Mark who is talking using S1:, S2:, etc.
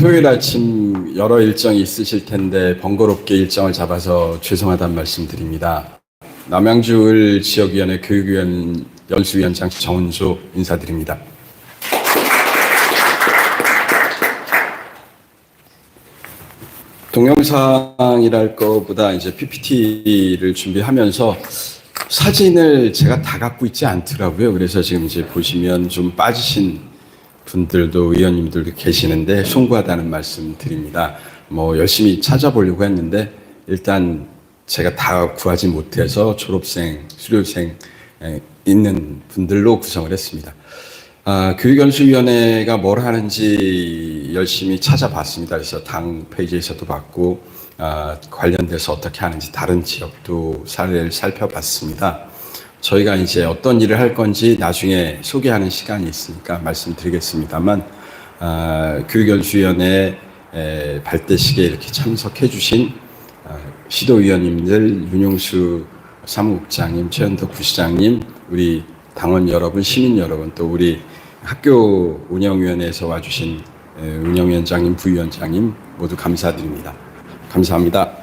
S1: 토요일 아침 여러 일정이 있으실 텐데 번거롭게 일정을 잡아서 죄송하다는 말씀드립니다. 남양주을 지역위원회 교육위원 연수위원장 정은조 인사드립니다. 동영상이랄 거보다 이제 PPT를 준비하면서 사진을 제가 다 갖고 있지 않더라고요. 그래서 지금 이제 보시면 좀 빠지신 분들도 의원님들도 계시는데 송구하다는 말씀 드립니다. 뭐 열심히 찾아보려고 했는데 일단 제가 다 구하지 못해서 졸업생, 수료생 에, 있는 분들로 구성을 했습니다. 아, 교육연수위원회가 뭘 하는지 열심히 찾아봤습니다. 그래서 당 페이지에서도 봤고 아, 관련돼서 어떻게 하는지 다른 지역도 사례를 살펴봤습니다. 저희가 이제 어떤 일을 할 건지 나중에 소개하는 시간이 있으니까 말씀드리겠습니다만 아, 교육연수위원회 에, 발대식에 이렇게 참석해 주신 아, 시도위원님들 윤용수 사무국장님, 최현덕 부시장님, 우리 당원 여러분, 시민 여러분, 또 우리 학교 운영위원회에서 와주신 에, 운영위원장님, 부위원장님 모두 감사드립니다. 감사합니다.